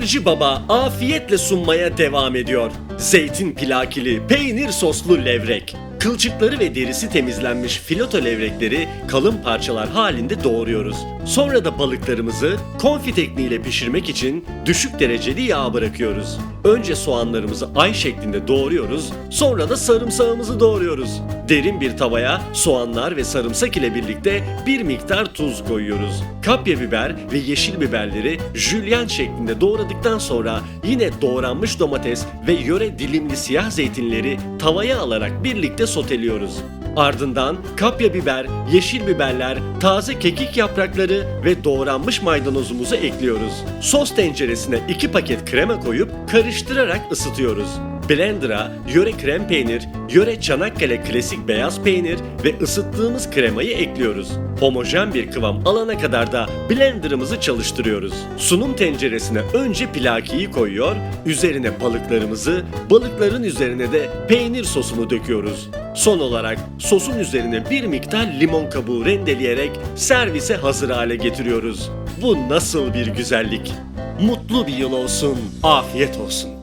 Peynirci Baba afiyetle sunmaya devam ediyor. Zeytin plakili, peynir soslu levrek. Kılçıkları ve derisi temizlenmiş filoto levrekleri kalın parçalar halinde doğruyoruz. Sonra da balıklarımızı konfi tekniğiyle pişirmek için düşük dereceli yağ bırakıyoruz. Önce soğanlarımızı ay şeklinde doğruyoruz, sonra da sarımsağımızı doğruyoruz. Derin bir tavaya soğanlar ve sarımsak ile birlikte bir miktar tuz koyuyoruz. Kapya biber ve yeşil biberleri jülyen şeklinde doğradıktan sonra yine doğranmış domates ve yöre dilimli siyah zeytinleri tavaya alarak birlikte soteliyoruz. Ardından kapya biber, yeşil biberler, taze kekik yaprakları ve doğranmış maydanozumuzu ekliyoruz. Sos tenceresine 2 paket krema koyup karıştırarak ısıtıyoruz. Blender'a yöre krem peynir, yöre Çanakkale klasik beyaz peynir ve ısıttığımız kremayı ekliyoruz. Homojen bir kıvam alana kadar da blenderımızı çalıştırıyoruz. Sunum tenceresine önce plakiyi koyuyor, üzerine balıklarımızı, balıkların üzerine de peynir sosunu döküyoruz. Son olarak sosun üzerine bir miktar limon kabuğu rendeleyerek servise hazır hale getiriyoruz. Bu nasıl bir güzellik? Mutlu bir yıl olsun, afiyet olsun.